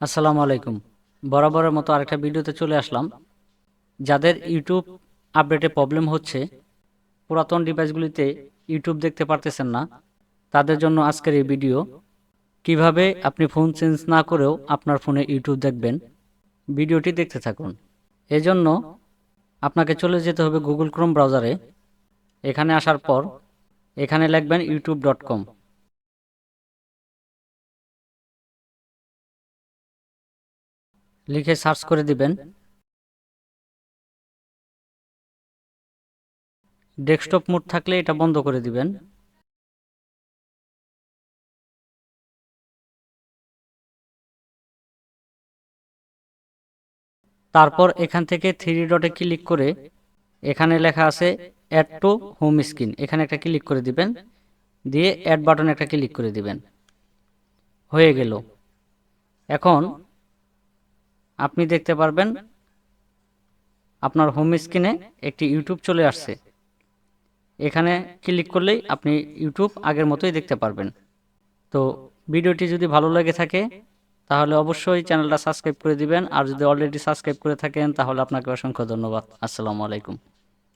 আসসালামু আলাইকুম। বরাবরের মতো আরেকটা ভিডিওতে চলে আসলাম। যাদের ইউটিউব আপডেটে প্রবলেম হচ্ছে, পুরাতন ডিভাইসগুলিতে ইউটিউব দেখতে পারতেছেন না, তাদের জন্য আজকের এই ভিডিও। কীভাবে আপনি ফোন চেঞ্জ না করেও আপনার ফোনে ইউটিউব দেখবেন, ভিডিওটি দেখতে থাকুন। এজন্য আপনাকে চলে যেতে হবে গুগল ক্রোম ব্রাউজারে। এখানে আসার পর এখানে লিখবেন ইউটিউব ডট কম। লিখে সার্চ করে দিবেন। ডেস্কটপ মোড থাকলে এটা বন্ধ করে দিবেন। তারপর এখান থেকে থ্রি ডটে ক্লিক করে এখানে লেখা আছে অ্যাড টু হোম স্ক্রিন এখানে একটা ক্লিক করে দিবেন। দিয়ে অ্যাড বাটনে একটা ক্লিক করে দিবেন। হয়ে গেল। এখন আপনি দেখতে পারবেন আপনার হোম স্ক্রিনে একটি ইউটিউব চলে আসছে। এখানে ক্লিক করলেই আপনি ইউটিউব আগের মতোই দেখতে পারবেন। তো ভিডিওটি যদি ভালো লেগে থাকে, তাহলে অবশ্যই চ্যানেলটা সাবস্ক্রাইব করে দিবেন। আর যদি অলরেডি সাবস্ক্রাইব করে থাকেন, তাহলে আপনাকে অসংখ্য ধন্যবাদ। আসসালামু আলাইকুম।